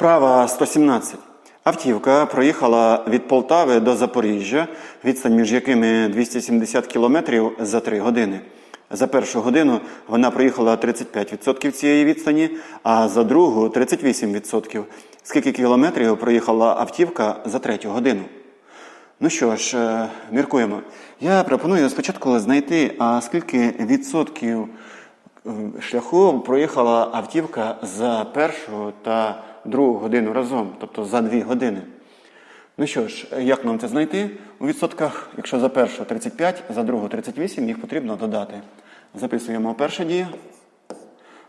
Вправа 117. Автівка проїхала від Полтави до Запоріжжя, відстань між якими 270 кілометрів за 3 години. За першу годину вона проїхала 35% цієї відстані, а за другу 38%. Скільки кілометрів проїхала автівка за третю годину? Ну що ж, е, міркуємо. Я пропоную спочатку знайти, а скільки відсотків шляху проїхала автівка за першу та другу годину разом, тобто за дві години. Ну що ж, як нам це знайти? У відсотках, якщо за першу 35, за другу 38, їх потрібно додати. Записуємо перша дія.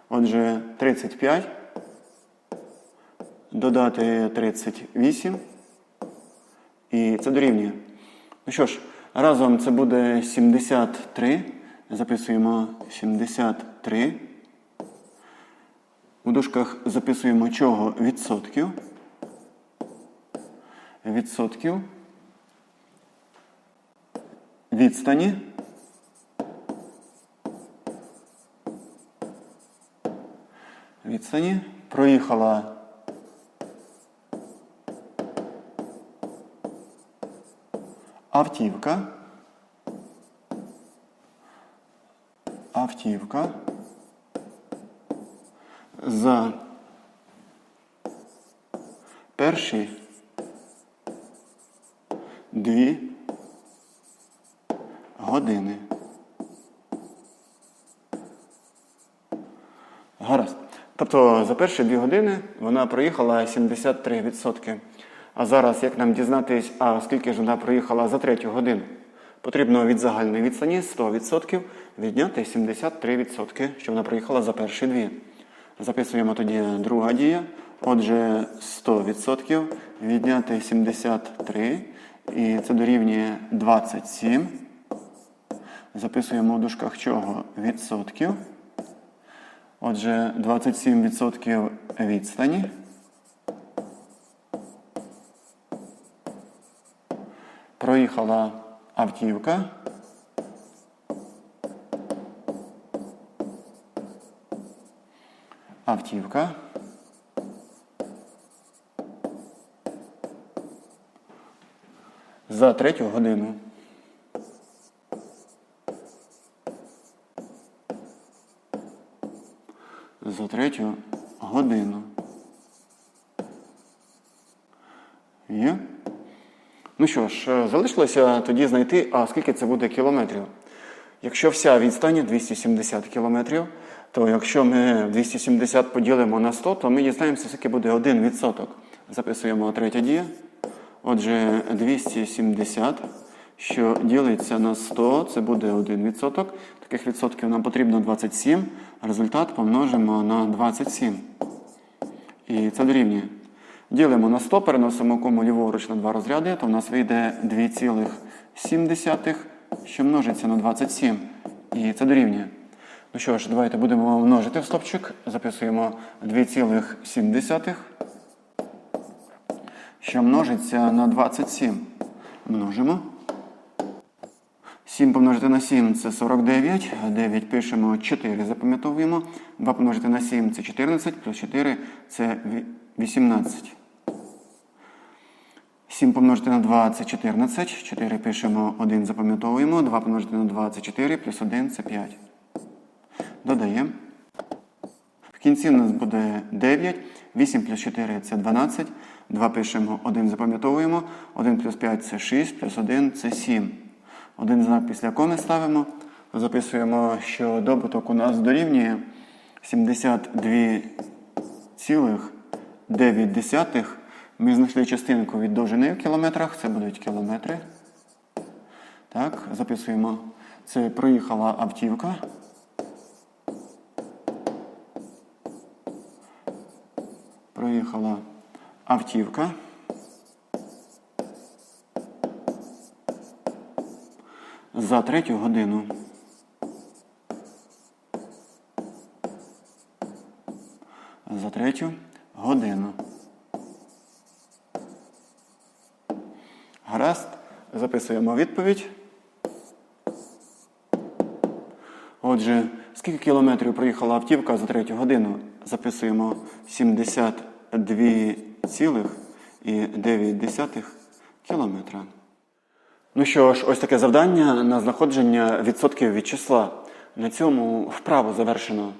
Отже, 35. Додати 38. І це дорівнює. Ну що ж, разом це буде 73. Записуємо 73. У дужках записуємо чого відсотків. Відсотків. Відстані. Відстані. Проїхала автівка. Автівка. За перші дві години. Гаразд. Тобто за перші дві години вона проїхала 73%. А зараз, як нам дізнатись, а скільки ж вона проїхала за третю годину? Потрібно від загальної відстані 100% відняти 73%, що вона проїхала за перші дві. Записуємо тоді друга дія. Отже, 100% відняти 73, і це дорівнює 27. Записуємо в дужках чого? Відсотків. Отже, 27% відстані. Проїхала автівка. Автівка. За третю годину. За третю годину. Є? Ну що ж, е, залишилося тоді знайти, а скільки це буде кілометрів. Якщо вся відстань 270 кілометрів, то якщо ми 270 поділимо на 100, то ми дізнаємося, скільки буде 1 відсоток. Записуємо третя дія. Отже, 270, що ділиться на 100, це буде 1 відсоток. Таких відсотків нам потрібно 27. Результат помножимо на 27. І це дорівнює. Ділимо на 100, переносимо кому ліворуч на два розряди, то в нас вийде 2,7, що множиться на 27. І це дорівнює. Ну що ж, давайте будемо множити в стопчик. Записуємо 2,7, що множиться на 27. Множимо. 7 помножити на 7 це 49. 9 пишемо 4, запам'ятовуємо. 2 помножити на 7 це 14, плюс 4 це 18. 7 помножити на 2 це 14. 4 пишемо 1, запам'ятовуємо. 2 помножити на 2 це 4, плюс 1 це 5. Додаємо. В кінці у нас буде 9. 8 плюс 4 це 12. 2 пишемо 1, запам'ятовуємо. 1 плюс 5 це 6, плюс 1 це 7. Один знак після коми ставимо. Записуємо, що добуток у нас дорівнює 72,9. Ми знайшли частинку від довжини в кілометрах, це будуть кілометри. Так, записуємо. Це проїхала автівка. Проїхала автівка. За третю годину. За третю годину. Гаразд. Записуємо відповідь. Отже, скільки кілометрів проїхала автівка за третю годину? Записуємо 70 2,9 кілометра. Ну що ж, ось таке завдання на знаходження відсотків від числа. На цьому вправо завершено.